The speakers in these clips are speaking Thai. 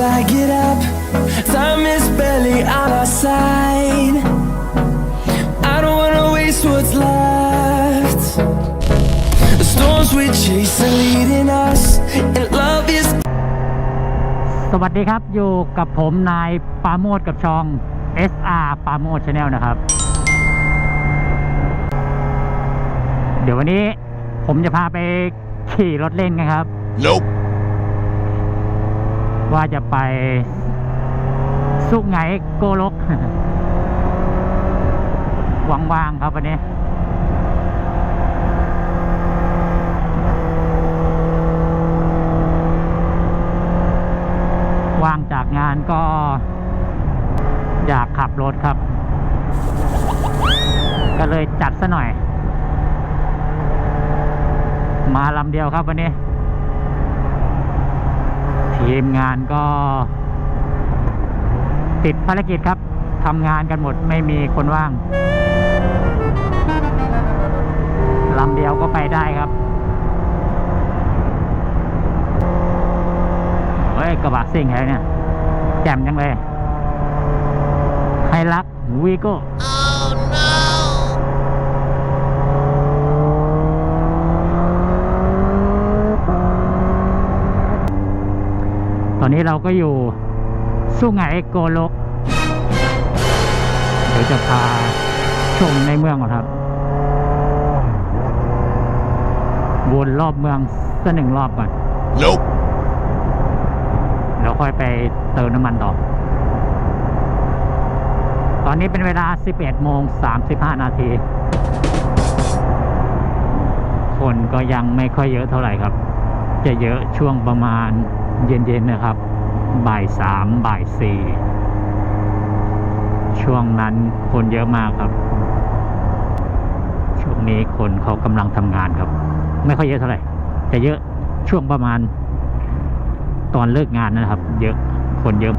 till I get up. Time is barely on our side. I don't wanna waste what's left. The storms we chase are leading us, and love is สวัสดีครับอยู่กับผมนายปราโมดกับช่อง SR ปราโมดชาแนลนะครับ เดี๋ยววันนี้ผมจะพาไปขี่รถเล่นกันครับ Nope. ว่าจะไปสุกไงโกลกว่างๆครับวันนี้ว่างจากงานก็อยากขับรถครับ ก็เลยจัดซะหน่อย มาลำเดียวครับวันนี้ ทีมงานก็ ติดภารกิจครับทำงานกันหมดไม่มีคนว่างลำเดียวก็ไปได้ครับเฮ้ยกระบะซิ่งแล้วเนี่ย แจ่มจังเลยไฮลักวีโก้ ตอนนี้เราก็อยู่สู้ไงโกลก เดี๋ยวจะพาชมในเมืองก่อนครับ วนรอบเมืองสักหนึ่งรอบก่อน Nope. แล้วค่อยไปเติมน้ำมันต่อ ตอนนี้เป็นเวลา 11โมง35 นาที คนก็ยังไม่ค่อยเยอะเท่าไหร่ครับ จะเยอะช่วงประมาณ เย็นๆนะครับ บ่ายสามบ่ายสี่ช่วงนั้นคนเยอะมากครับ ช่วงนี้คนเขากำลังทำงานครับ ไม่ค่อยเยอะเท่าไหร่จะเยอะช่วงประมาณ ตอนเลิกงานนะครับ เยอะคนเยอะ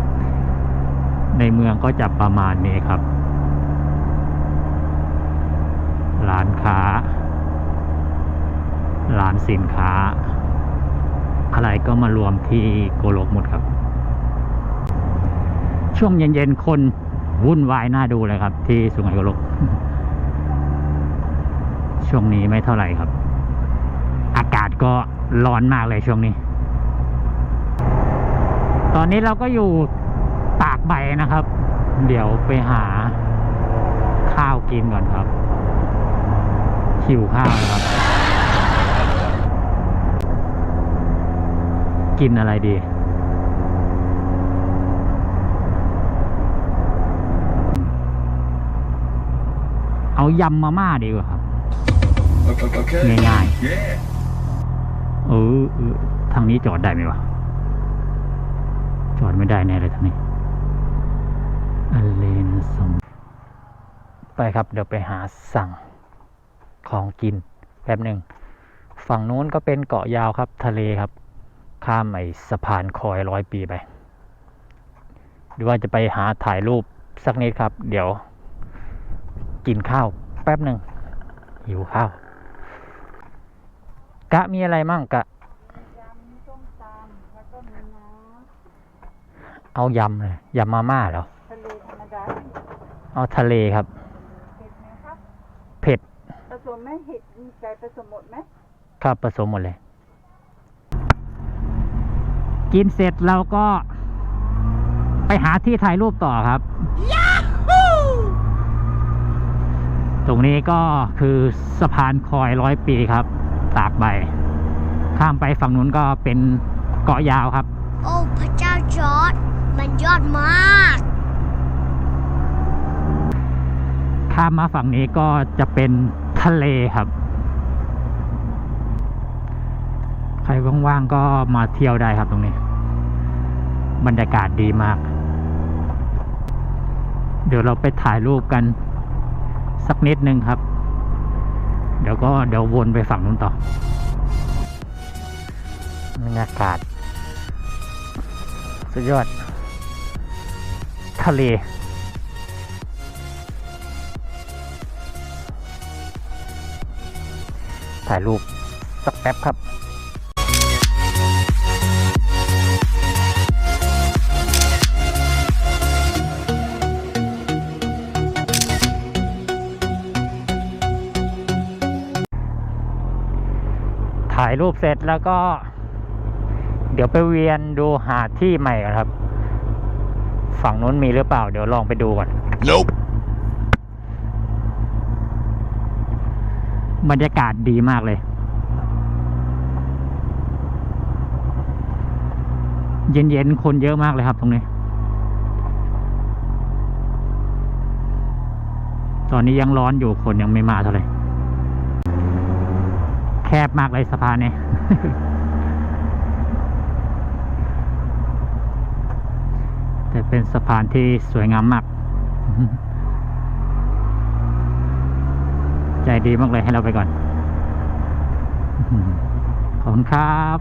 ในเมืองก็จะประมาณนี้ครับร้านค้าร้านสินค้า อะไรก็มารวมที่โกโลกหมดครับ ช่วงเย็นๆ คนวุ่นวายน่าดูเลยครับ ที่สุไหงโกลก ช่วงนี้ไม่เท่าไหร่ครับ อากาศก็ร้อนมากเลยช่วงนี้ ตอนนี้เราก็อยู่ตากใบนะครับ เดี๋ยวไปหาข้าวกินก่อนครับหิวข้าวนะครับ กินอะไรดีเอายำมาม่าดีกว่าครับ Okay. ง่าย Yeah. ๆเออเออทางนี้จอดได้ไหมวะ จอดไม่ได้แน่เลยทางนี้อเลนสมไปครับ เดี๋ยวไปหาสั่งของกินแป๊บหนึ่ง ฝั่งนู้นก็เป็นเกาะยาวครับ ทะเลครับ ข้ามไอ้สะพานคอยร้อยปีไป หรือว่าจะไปหาถ่ายรูปสักนิดครับ เดี๋ยว กินข้าวแป๊บหนึ่งหิวข้าว กะมีอะไรมั่งกะเอายำเลยยำมาม่าเหรอทะเลธรรมดาเอาทะเลครับเห็ดไหมครับ เผ็ดผสมไหมเห็ดมีไก่ผสมหมดไหมครับผสมหมดเลย กินเสร็จเราก็ ไปหาที่ถ่ายรูปต่อครับ ตรงนี้ก็คือสะพานคอยร้อยปีครับ ตากใบ ข้ามไปฝั่งนู้นก็เป็นเกาะยาวครับ โอ้พระเจ้าจอร์ดมันยอดมาก ข้ามมาฝั่งนี้ก็จะเป็นทะเลครับ ใค รว่างๆก็มาเที่ยวได้ครับตรงนี้ บรรยากาศดีมาก เดี๋ยวเราไปถ่ายรูปกัน สักนิดนึงครับ เดี๋ยวก็เดี๋ยววนไปฝั่งนู้นต่อบรรยากาศ สุดยอด ทะเลถ่ายรูปสักแป๊บครับ ถ่ายรูปเสร็จแล้วก็ เดี๋ยวไปเวียนดูหาดที่ใหม่กันครับ ฝั่งนู้นมีหรือเปล่า เดี๋ยวลองไปดูก่อน Nope. บรรยากาศดีมากเลย เย็นๆ คนเยอะมากเลยครับตรงนี้ ตอนนี้ยังร้อนอยู่คนยังไม่มาเท่าไหร่แคบมากเลยสะพานนี้แต่เป็นสะพานที่สวยงามมาก ใจดีมากเลยให้เราไปก่อน ขอบคุณครับ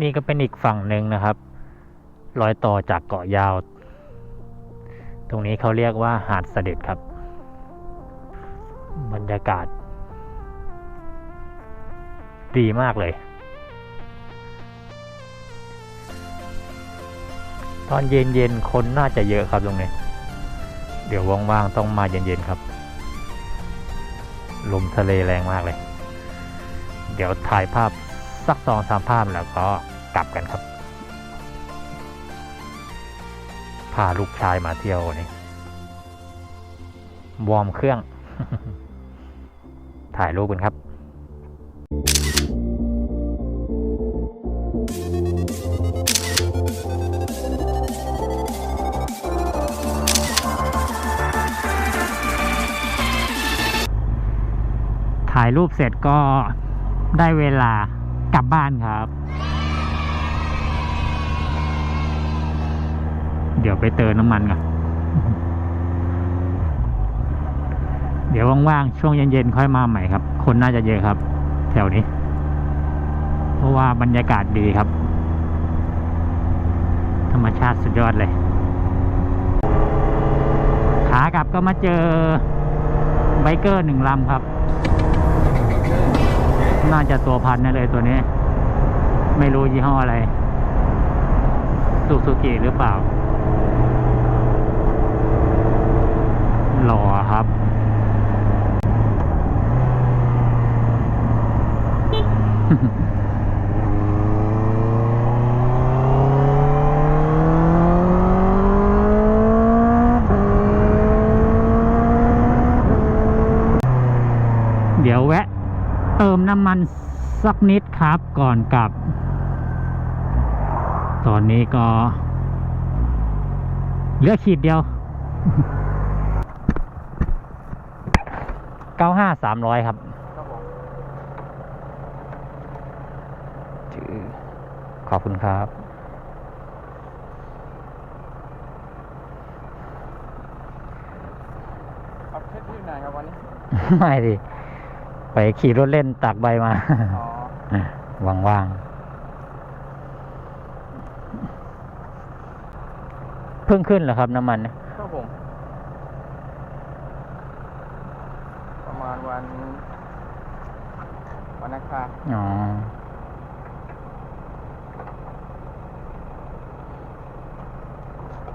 นี่ก็เป็นอีกฝั่งหนึ่งนะครับ รอยต่อจากเกาะยาว ตรงนี้เขาเรียกว่าหาดเสด็จครับ บรรยากาศ ดีมากเลย ตอนเย็นๆ คนน่าจะเยอะครับตรงนี้ เดี๋ยวว่างๆ ต้องมาเย็นๆ ครับ ลมทะเลแรงมากเลย เดี๋ยวถ่ายภาพสักสองสามภาพแล้วก็กลับกันครับ พาลูกชายมาเที่ยวนี่วอร์มเครื่อง ถ่ายรูปกันครับถ่ายรูปเสร็จก็ได้เวลากลับบ้านครับ เดี๋ยวไปเติมน้ำมันก่อน เดี๋ยวว่างๆช่วงเย็นๆค่อยมาใหม่ครับ คนน่าจะเยอะครับ แถวนี้ เพราะว่าบรรยากาศดีครับ ธรรมชาติสุดยอดเลย ขากลับก็มาเจอไบเกอร์หนึ่งลำครับ น่าจะตัวพันนั่นเลยตัวนี้ ไม่รู้ยี่ห้ออะไรซูซูกิหรือเปล่า หล่อครับ เดี๋ยวแวะ เติมน้ำมันสักนิดครับก่อนกลับ ตอนนี้ก็ เหลือขีดเดียว เก้าห้าสามร้อยครับถือขอบคุณครับเอาเพชรที่ไหนครับวันนี้ ไม่ดิ ไปขี่รถเล่นตากใบมาอ๋อว่างๆเพิ่งขึ้นเหรอครับน้ำมันเนี่ยครับผม ประมาณวัน วันอังคารอ๋อ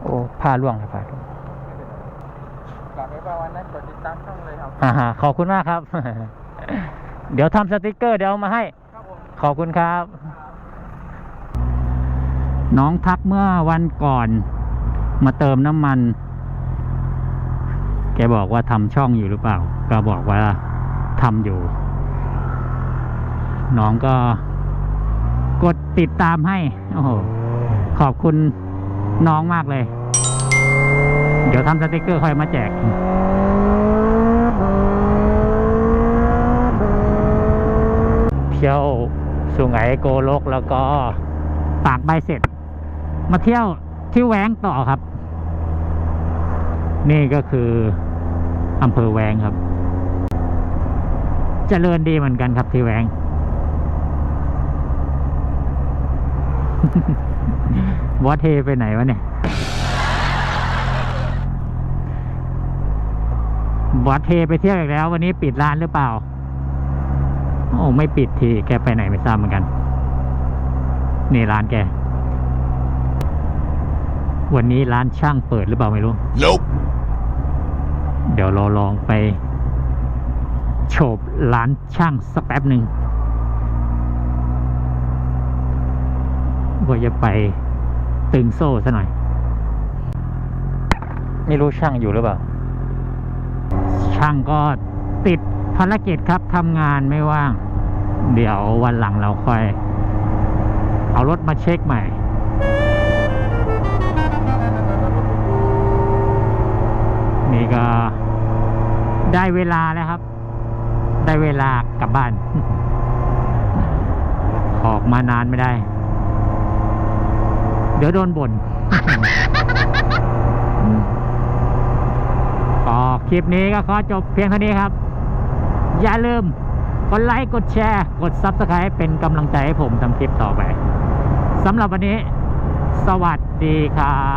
โอ้ผ้าล่วงครับผ้าล่วงกลับไปว่าวันนั้นกดติดตามช่องเลยครับอ่าฮะขอบคุณมากครับ เดี๋ยวทำสติกเกอร์เดี๋ยวเอามาให้ ครับผมขอบคุณครับ น้องทักเมื่อวันก่อน มาเติมน้ำมัน แกบอกว่าทำช่องอยู่หรือเปล่า ก็บอกว่าทำอยู่ น้องก็กดติดตามให้ โอ้โห ขอบคุณน้องมากเลย เดี๋ยวทำสติกเกอร์ค่อยมาแจก เที่ยว สุไหงโกลกแล้วก็ตากใบเสร็จ มาเที่ยวที่แหวงต่อครับ นี่ก็คืออำเภอแหวงครับเจริญดีเหมือนกันครับที่แหวง วัดเทไปไหนวะเนี่ยวัดเทไปเที่ยวอีกแล้ว วันนี้ปิดร้านหรือเปล่า โอ้ไม่ปิดทีแกไปไหนไม่ทราบเหมือนกัน นี่ร้านแก วันนี้ร้านช่างเปิดหรือเปล่าไม่รู้ Nope. เดี๋ยวเราลองไปโฉบร้านช่างสักแป๊บหนึ่งว่าจะไปตึงโซ่ซะหน่อย ไม่รู้ช่างอยู่หรือเปล่า ช่างก็ติด ภารกิจครับทำงานไม่ว่าง เดี๋ยววันหลังเราค่อย เอารถมาเช็คใหม่ นี่ก็ได้เวลาแล้วครับ ได้เวลากลับบ้าน ออกมานานไม่ได้ เดี๋ยวโดนบ่นอืมก็คลิปนี้ก็ขอจบเพียงเท่านี้ครับ อย่าลืมกดไลค์ กดแชร์ กด Subscribe เป็นกำลังใจให้ผมทำคลิปต่อไปสำหรับวันนี้ สวัสดีครับ